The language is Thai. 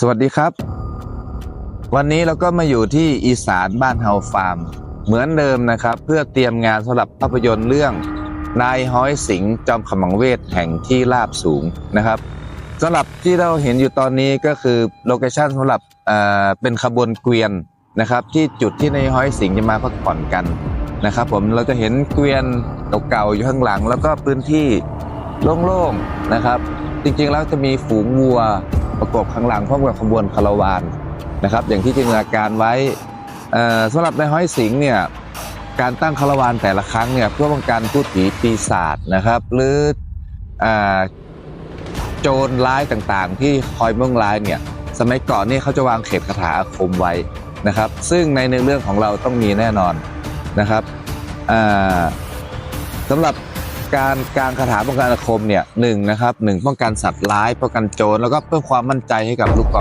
สวัสดีครับ วันนี้เราก็มาอยู่ที่อีสานบ้านเฮาฟาร์ม เหมือนเดิมนะครับ เพื่อเตรียมงานสำหรับภาพยนตร์เรื่อง นายห้อยสิงจอมขมังเวทแห่งที่ราบสูงนะครับสำหรับที่เราเห็นอยู่ตอนนี้ก็คือโลเคชั่นสำหรับเอ่อเป็นขบวนเกวียนนะครับที่จุดที่นายห้อยสิงจะมาพักผ่อนกันนะครับ ผมเราจะเห็นเกวียนเก่าๆอยู่ข้างหลัง แล้วก็พื้นที่โล่งๆนะครับ จริงๆแล้วจะมีฝูงวัว ประกบข้างหลังพร้อมกับขบวนคาราวานนะครับ อย่างที่จินตนาการไว้สำหรับในห้อยสิงห์เนี่ยการตั้งคาราวานแต่ละครั้งเนี่ยเพื่อป้องกันพูดผีปีศาจนะครับ หรืออโจรร้ายต่างๆ ที่คอยเมืองร้ายเนี่ยสมัยก่อนนี่เขาจะวางเขตคาถาอาคมไว้นะครับ ซึ่งในในเรื่องของเราต้องมีแน่นอนนะครับสำหรับ การการคาถาป้องกันอาคมเนี่ยหนึ่งนะครับหนึ่งป้องกันสัตว์ร้ายป้องกันโจรแล้วก็เพิ่มความมั่นใจให้กับลูกกอล์ฟ